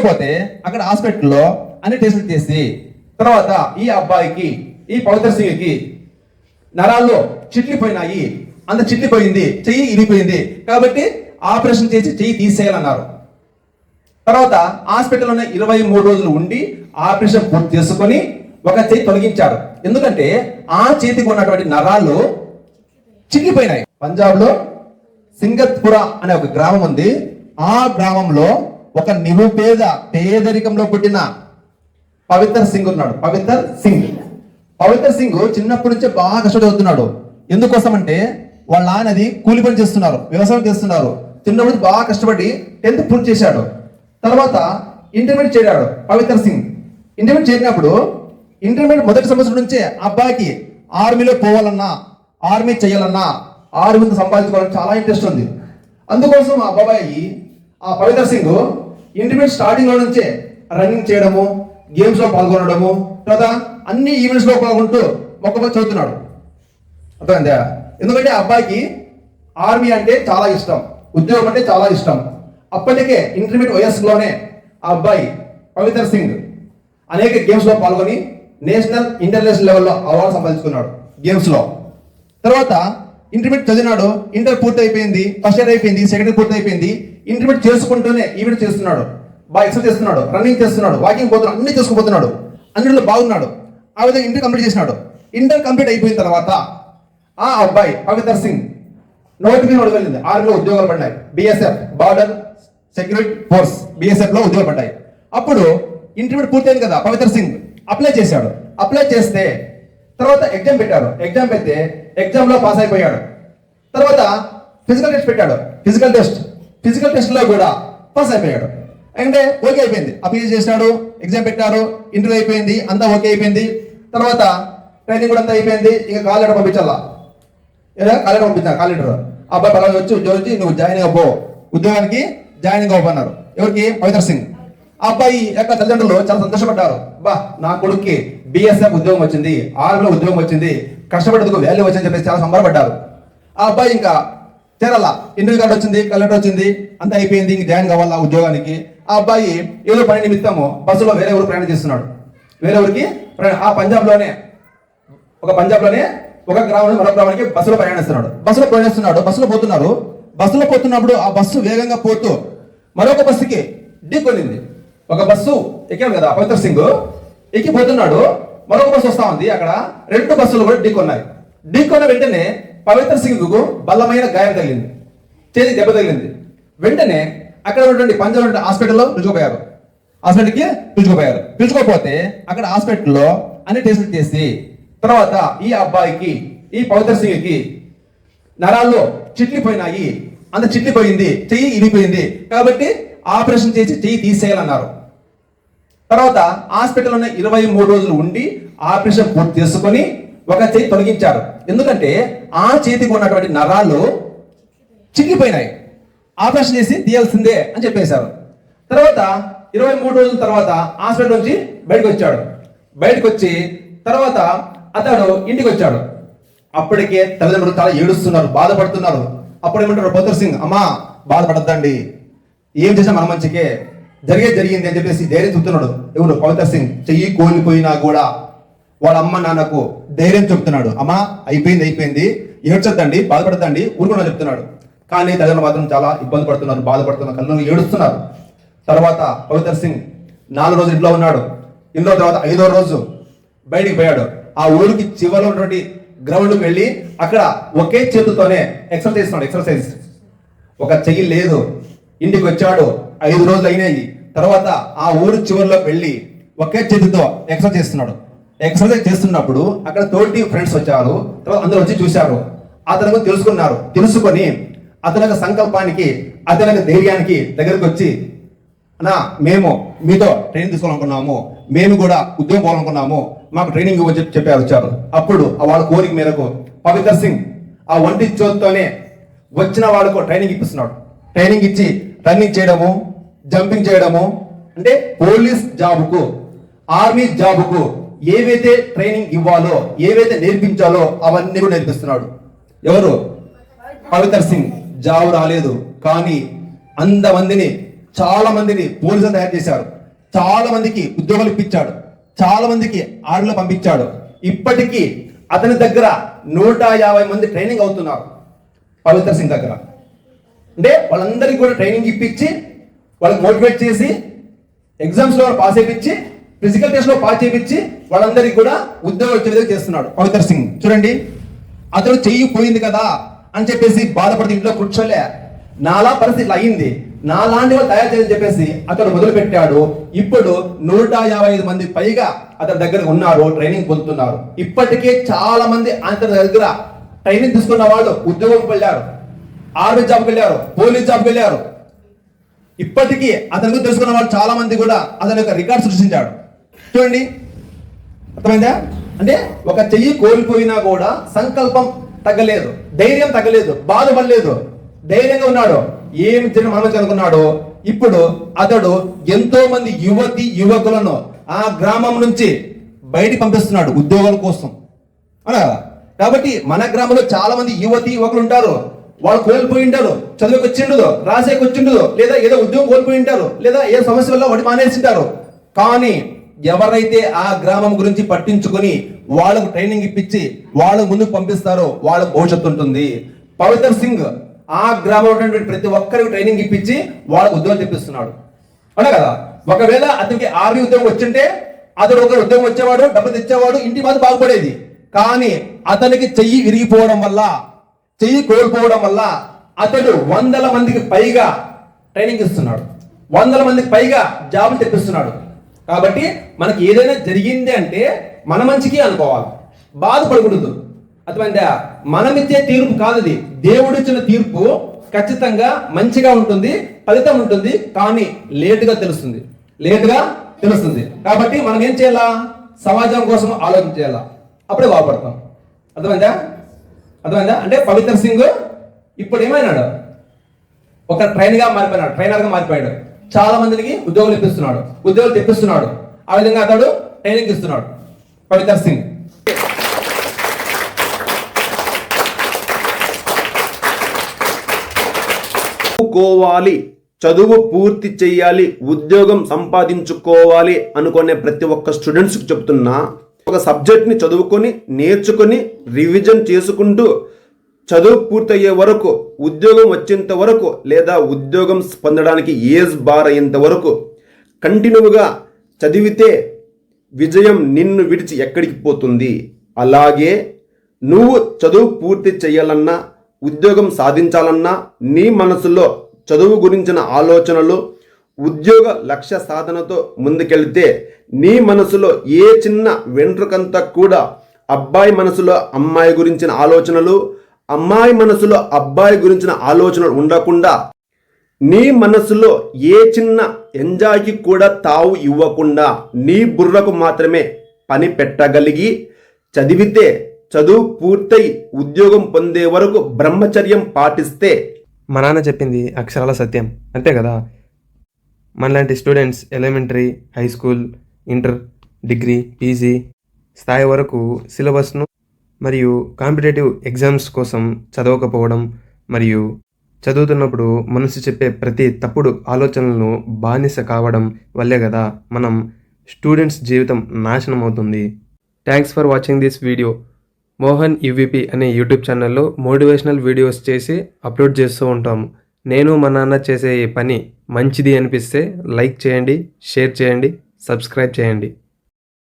లేకపోతే అక్కడ హాస్పిటల్లో అన్ని టెస్టులు చేసి తర్వాత ఈ అబ్బాయికి ఈ పవిత్ర సింగ్కి నరాల్లో చిట్లిపోయినాయి అంత చిట్లిపోయింది చెయ్యి ఇరిగిపోయింది. కాబట్టి ఆపరేషన్ చేసి చెయ్యి తీసేయాలన్నారు. తర్వాత హాస్పిటల్లోనే ఇరవై మూడు రోజులు ఉండి ఆపరేషన్ పూర్తి చేసుకొని ఒక చేయి తొలగించారు ఎందుకంటే ఆ చేతికి ఉన్నటువంటి నరాలు చిట్లిపోయినాయి పంజాబ్లో సింగత్పుర అనే ఒక గ్రామం ఉంది. ఆ గ్రామంలో ఒక నిరుపేద పేదరికంలో పుట్టిన పవిత్ర సింగ్ ఉన్నాడు. పవిత్ర సింగ్. పవిత్ర సింగ్ చిన్నప్పటి నుంచే బాగా కష్టపడుతున్నాడు. ఎందుకోసం అంటే వాళ్ళ నాన్నది కూలి పని చేస్తున్నారు వ్యవసాయం చేస్తున్నారు. చిన్నప్పుడు బాగా కష్టపడి టెన్త్ పూర్తి చేశాడు. తర్వాత ఇంటర్మీడియట్ చేరాడు పవిత్ర సింగ్. ఇంటర్మీడియట్ చేరినప్పుడు ఇంటర్మీడియట్ మొదటి సంవత్సరం నుంచే అబ్బాయికి ఆర్మీలో పోవాలన్నా ఆర్మీ చేయాలన్నా ఆర్మీని సంపాదించుకోవాలని చాలా ఇంట్రెస్ట్ ఉంది. అందుకోసం ఆ అబ్బాయి ఆ పవిత్ర సింగ్ ఇంటర్మీడియట్ స్టార్టింగ్లో నుంచే రన్నింగ్ చేయడము గేమ్స్లో పాల్గొనడము తర్వాత అన్ని ఈవెంట్స్లో పాల్గొంటూ మొక్క చదువుతున్నాడు. అర్థమైందా? ఎందుకంటే ఆ అబ్బాయికి ఆర్మీ అంటే చాలా ఇష్టం ఉద్యోగం అంటే చాలా ఇష్టం. అప్పటికే ఇంటర్మీడియట్ వయస్సులోనే ఆ అబ్బాయి పవిత్ర సింగ్ అనేక గేమ్స్లో పాల్గొని నేషనల్ ఇంటర్నేషనల్ లెవెల్లో అవార్డు సంపాదించుకున్నాడు గేమ్స్లో తర్వాత ఇంటర్మీడియట్ చదివినాడు ఇంటర్ పూర్తి అయిపోయింది ఫస్ట్ ఇయర్ అయిపోయింది సెకండ్ ఇయర్ పూర్తి అయిపోయింది ఇంటర్మీడియట్ చేసుకుంటూనే ఈవెంట్ చేస్తున్నాడు బాగా ఎక్సర్సైజ్ చేస్తున్నాడు రన్నింగ్ చేస్తున్నాడు వాకింగ్ పోతున్నాడు అన్ని చేసుకుపోతున్నాడు అన్నింటిలో బాగున్నాడు ఆ విధంగా ఇంటర్ కంప్లీట్ చేసినాడు. ఇంటర్ కంప్లీట్ అయిపోయిన తర్వాత ఆ అబ్బాయి పవిత్ర సింగ్ నోటిఫికేషన్ ఒకటి వెళ్ళింది. ఆర్మీలో ఉద్యోగాలు పడ్డాయి బిఎస్ఎఫ్ బార్డర్ సెక్యూరిటీ ఫోర్స్ బిఎస్ఎఫ్లో ఉద్యోగాలు పడ్డాయి. అప్పుడు ఇంటర్మీడియట్ పూర్తయింది కదా పవిత్ర సింగ్ అప్లై చేశాడు. అప్లై చేస్తే తర్వాత ఎగ్జామ్ పెట్టారు. ఎగ్జామ్ పెడితే ఎగ్జామ్లో పాస్ అయిపోయాడు. తర్వాత ఫిజికల్ టెస్ట్ పెట్టాడు. ఫిజికల్ టెస్ట్ ఫిజికల్ టెస్ట్లో కూడా పాస్ అయిపోయాడు. అంటే ఓకే అయిపోయింది. అప్లై చేసినాడు ఎగ్జామ్ పెట్టాడు ఇంటర్వ్యూ అయిపోయింది అంతా ఓకే అయిపోయింది. తర్వాత ట్రైనింగ్ కూడా అంతా అయిపోయింది. ఇంకా కాల్ లెటర్ పంపించాలా? కాల్ లెటర్ పంపించాను కాల్ లెటర్ అబ్బాయి పలానా వచ్చి ఉద్యోగం వచ్చి నువ్వు జాయిన్ అవ్వబో ఉద్యోగానికి జాయిన్ అవ్వన్నారు ఎవరికి? పవిత్ర సింగ్. ఆ అబ్బాయి యొక్క తల్లిదండ్రులు చాలా సంతోషపడ్డారు. బా నా కొడుక్కి బిఎస్ఎఫ్ ఉద్యోగం వచ్చింది. ఆర్మీలో ఉద్యోగం వచ్చింది. కష్టపడేందుకు వాల్యూ వచ్చని చెప్పేసి చాలా సంబరపడ్డారు. ఆ అబ్బాయి ఇంకా చేరాలా ఇంటర్వ్యూ కార్డు వచ్చింది కలెక్టర్ వచ్చింది అంతా అయిపోయింది ఇంక జాయిన్ కావాలా ఉద్యోగానికి. ఆ అబ్బాయి ఏదో పని నిమిత్తము బస్సులో వేరే ఊరు ప్రయాణం చేస్తున్నాడు. వేరే ఊరికి ప్రయాణం- ఆ పంజాబ్లోనే ఒక పంజాబ్లోనే ఒక గ్రామం నుంచి మరొక గ్రామానికి బస్సులో ప్రయాణిస్తున్నాడు బస్సులో ప్రయాణిస్తున్నాడు బస్సులో పోతున్నారు. బస్సులో పోతున్నప్పుడు ఆ బస్సు వేగంగా పోతూ మరొక బస్సుకి ఢీకొనింది ఒక బస్సు ఎక్కాడు కదా అపవిత్ర సింగ్. ఎక్కిపోతున్నాడు. మరొక బస్సు వస్తా ఉంది. అక్కడ రెండు బస్సులు కూడా ఢీకొన్నాయి ఢీకొన్న వెంటనే పవిత్ర సింగ్కు బలమైన గాయం తగిలింది. చేతి దెబ్బ తగిలింది. వెంటనే అక్కడ ఉన్నటువంటి పంజాబ్ హాస్పిటల్లో పిలుచుకుపోయారు. హాస్పిటల్కి పిలుచుకుపోయారు. పిలుచుకోపోతే అక్కడ హాస్పిటల్లో అన్ని టెస్టులు చేసి తర్వాత ఈ అబ్బాయికి ఈ పవిత్ర సింగ్కి నరాల్లో చిట్లిపోయినాయి అంత చిట్లిపోయింది చెయ్యి ఇరిగిపోయింది. కాబట్టి ఆపరేషన్ చేసి చెయ్యి తీసేయాలన్నారు. తర్వాత హాస్పిటల్లోనే ఇరవై మూడు రోజులు ఉండి ఆపరేషన్ పూర్తి చేసుకొని ఒక చేయి తొలగించారు. ఎందుకంటే ఆ చేతికి ఉన్నటువంటి నరాలు చిక్కిపోయినాయి ఆపరేషన్ చేసి తీయాల్సిందే అని చెప్పేశారు. తర్వాత ఇరవై మూడు రోజుల తర్వాత హాస్పిటల్ నుంచి బయటకు వచ్చాడు. బయటకు వచ్చి తర్వాత అతడు ఇంటికి వచ్చాడు. అప్పటికే తల్లిదండ్రులు చాలా ఏడుస్తున్నారు బాధపడుతున్నారు. అప్పుడు ఏమంటారు భద్ర సింగ్ అమ్మా బాధపడద్దండి. ఏం చేసాం మన మంచికే. జరిగే జరిగింది అని చెప్పేసి ధైర్యం చెప్తున్నాడు. ఎవరు? పవిత్ర సింగ్. చెయ్యి కోల్పోయినా కూడా వాళ్ళ అమ్మ నాన్నకు ధైర్యం చెప్తున్నాడు. అమ్మా అయిపోయింది అయిపోయింది. ఏడ్చొద్దండి బాధపడద్దండి ఊరుకున్నా చెప్తున్నాడు. కానీ తల్లిదండ్రులు మాత్రం చాలా ఇబ్బంది పడుతున్నారు బాధపడుతున్నారు కళ్ళు ఏడుస్తున్నారు. తర్వాత పవిత్ర సింగ్ నాలుగు రోజులు ఇంట్లో ఉన్నాడు. ఇంట్లో తర్వాత ఐదో రోజు బయటికి పోయాడు. ఆ ఊరికి చివరిలో ఉన్నటువంటి గ్రౌండ్కి వెళ్ళి అక్కడ ఒకే చేతితోనే ఎక్సర్సైజ్ ఎక్సర్సైజ్. ఒక చెయ్యి లేదు. ఇంటికి వచ్చాడు. ఐదు రోజులు అయినాయి. తర్వాత ఆ ఊరు చివరిలో వెళ్ళి ఒకే చేతితో ఎక్సర్సైజ్ చేస్తున్నాడు. ఎక్సర్సైజ్ చేస్తున్నప్పుడు అక్కడ తోటి ఫ్రెండ్స్ వచ్చారు. తర్వాత అందరూ వచ్చి చూశారు. అతను తెలుసుకున్నారు. తెలుసుకొని అతని యొక్క సంకల్పానికి అతని యొక్క ధైర్యానికి దగ్గరకు వచ్చి అన్నా మేము మీతో ట్రైనింగ్ తీసుకోవాలనుకున్నాము. మేము కూడా ఉద్యోగం పోవాలనుకున్నాము. మాకు ట్రైనింగ్ ఇవ్వని చెప్పి చెప్పారు వచ్చారు. అప్పుడు ఆ వాళ్ళ కోరిక మేరకు పవిత్ర సింగ్ ఆ ఒంటి చోత్తోనే వచ్చిన వాళ్ళకు ట్రైనింగ్ ఇప్పిస్తున్నాడు. ట్రైనింగ్ ఇచ్చి రన్నింగ్ చేయడము జంపింగ్ చేయడము అంటే పోలీస్ జాబుకు ఆర్మీ జాబుకు ఏవైతే ట్రైనింగ్ ఇవ్వాలో ఏవైతే నేర్పించాలో అవన్నీ కూడా నేర్పిస్తున్నాడు. ఎవరు? పవిత్ర సింగ్. జాబ్ రాలేదు. కానీ అంతమందిని చాలా మందిని పోలీసులు తయారు చేశారు. చాలా మందికి ఉద్యోగాలు ఇప్పించాడు. చాలా మందికి ఆర్డర్లు పంపించాడు. ఇప్పటికీ అతని దగ్గర నూట యాభై మంది ట్రైనింగ్ అవుతున్నారు. పవిత్ర సింగ్ దగ్గర. అంటే వాళ్ళందరికీ కూడా ట్రైనింగ్ ఇప్పించి వాళ్ళకి మోటివేట్ చేసి ఎగ్జామ్స్లో పాస్ చేయించి ఫిజికల్ టెస్ట్లో పాస్ చేయించి వాళ్ళందరికీ కూడా ఉద్యోగం వచ్చే విధంగా చేస్తున్నాడు. పవిత్ర సింగ్ చూడండి. అతడు చెయ్యి పోయింది కదా అని చెప్పేసి బాధపడుతూ ఇంట్లో కూర్చోలే. నాలా పరిస్థితి ఇట్లా అయింది నాలాంటి వాళ్ళు తయారు చేయని చెప్పేసి అతడు మొదలుపెట్టాడు. ఇప్పుడు నూట యాభై ఐదు మంది పైగా అతని దగ్గర ఉన్నారు ట్రైనింగ్ పొందుతున్నారు. ఇప్పటికే చాలా మంది అతని దగ్గర ట్రైనింగ్ తీసుకున్న వాళ్ళు ఉద్యోగం వెళ్ళారు ఆర్మీ జాబ్కి వెళ్ళారు పోలీస్ జాబ్కి వెళ్ళారు. ఇప్పటికీ అతని గురించి తెలుసుకున్న వాళ్ళు చాలా మంది కూడా అతని యొక్క రికార్డ్ సృష్టించాడు. చూడండి. అర్థమైందా? అంటే ఒక చెయ్యి కోల్పోయినా కూడా సంకల్పం తగ్గలేదు ధైర్యం తగ్గలేదు బాధపడలేదు. ధైర్యంగా ఉన్నాడు. ఏమి తిన మనం అనుకున్నాడు ఇప్పుడు అతడు ఎంతో మంది యువతి యువకులను ఆ గ్రామం నుంచి బయటికి పంపిస్తున్నాడు ఉద్యోగాల కోసం. అవునా కాబట్టి మన గ్రామంలో చాలా మంది యువతి యువకులు ఉంటారు. వాళ్ళు కోల్పోయి ఉంటారు. చదువుకి వచ్చిండదు రాసేకి వచ్చిండదు లేదా ఏదో ఉద్యోగం కోల్పోయి ఉంటారు. లేదా ఏ సమస్య వల్ల వాటి మానేసింటారు కానీ ఎవరైతే ఆ గ్రామం గురించి పట్టించుకొని వాళ్ళకు ట్రైనింగ్ ఇప్పించి వాళ్ళ ముందుకు పంపిస్తారో వాళ్ళ భవిష్యత్తు ఉంటుంది. పవిత్ర సింగ్ ఆ గ్రామంలో ఉన్నటువంటి ప్రతి ఒక్కరికి ట్రైనింగ్ ఇప్పించి వాళ్ళకు ఉద్యోగం తెప్పిస్తున్నాడు. అవునా కదా? ఒకవేళ అతనికి ఆర్మీ ఉద్యోగం వచ్చింటే అతడు ఒక ఉద్యోగం వచ్చేవాడు డబ్బులు తెచ్చేవాడు ఇంటి మీద బాగుపడేది. కానీ అతనికి చెయ్యి విరిగిపోవడం వల్ల చెయ్యి కోల్పోవడం వల్ల అతడు వందల మందికి పైగా ట్రైనింగ్ ఇస్తున్నాడు. వందల మందికి పైగా జాబులు తెప్పిస్తున్నాడు. కాబట్టి మనకి ఏదైనా జరిగింది అంటే మన మంచికి అనుకోవాలి. బాధపడకూడదు. అర్థమైందా? మనం ఇచ్చే తీర్పు కాదు ఇది దేవుడు ఇచ్చిన తీర్పు ఖచ్చితంగా మంచిగా ఉంటుంది ఫలితం ఉంటుంది కానీ లేటుగా తెలుస్తుంది. లేటుగా తెలుస్తుంది. కాబట్టి మనం ఏం చేయాలా? సమాజం కోసం ఆలోచించేయాలా అప్పుడే బాగుపడతాం. అర్థమైందా? అర్థమైందా? అంటే పవిత్ర సింగ్ ఇప్పుడు ఏమైనాడు? ఒక ట్రైనర్గా మారిపోయినాడు ట్రైనర్గా మారిపోయాడు. చాలా మందికి ఉద్యోగాలు ఇప్పిస్తున్నాడు ఉద్యోగాలు తెప్పిస్తున్నాడు. ఆ విధంగా అతడు ట్రైనింగ్ ఇస్తున్నాడు. పవిత్ర సింగ్. చదువుకోవాలి చదువు పూర్తి చేయాలి ఉద్యోగం సంపాదించుకోవాలి అనుకునే ప్రతి ఒక్క స్టూడెంట్స్కి చెప్తున్నా ఒక సబ్జెక్ట్ని చదువుకొని నేర్చుకొని రివిజన్ చేసుకుంటూ చదువు పూర్తయ్యే వరకు ఉద్యోగం వచ్చేంత వరకు లేదా ఉద్యోగం పొందడానికి ఏజ్ బార్ అయ్యేంత వరకు కంటిన్యూగా చదివితే విజయం నిన్ను విడిచి ఎక్కడికి పోతుంది? అలాగే నువ్వు చదువు పూర్తి చేయాలన్నా ఉద్యోగం సాధించాలన్నా నీ మనసులో చదువు గురించిన ఆలోచనలు ఉద్యోగ లక్ష్య సాధనతో ముందుకెళ్తే నీ మనసులో ఏ చిన్న వెంట్రుకంతా కూడా అబ్బాయి మనసులో అమ్మాయి గురించిన ఆలోచనలు అమ్మాయి మనసులో అబ్బాయి గురించిన ఆలోచనలు ఉండకుండా నీ మనసులో ఏ చిన్న ఎంజాయ్కి కూడా తావు ఇవ్వకుండా నీ బుర్రకు మాత్రమే పని పెట్టగలిగి చదివితే చదువు పూర్తయి ఉద్యోగం పొందే వరకు బ్రహ్మచర్యం పాటిస్తే మా నాన్న చెప్పింది అక్షరాల సత్యం. అంతే కదా? మనలాంటి students elementary high school inter degree PG స్థాయి వరకు సిలబస్ను మరియు కాంపిటేటివ్ ఎగ్జామ్స్ కోసం చదవకపోవడం మరియు చదువుతున్నప్పుడు మనసు చెప్పే ప్రతి తప్పుడు ఆలోచనలను బానిస కావడం వల్లే కదా మనం స్టూడెంట్స్ జీవితం నాశనం అవుతుంది. Thanks for watching this video. Mohan UVP అనే యూట్యూబ్ ఛానల్లో మోటివేషనల్ వీడియోస్ చేసి అప్లోడ్ చేస్తూ ఉంటాము నేను మా నాన్న చేసే ఈ పని మంచిది అనిపిస్తే లైక్ చేయండి షేర్ చేయండి సబ్స్క్రైబ్ చేయండి.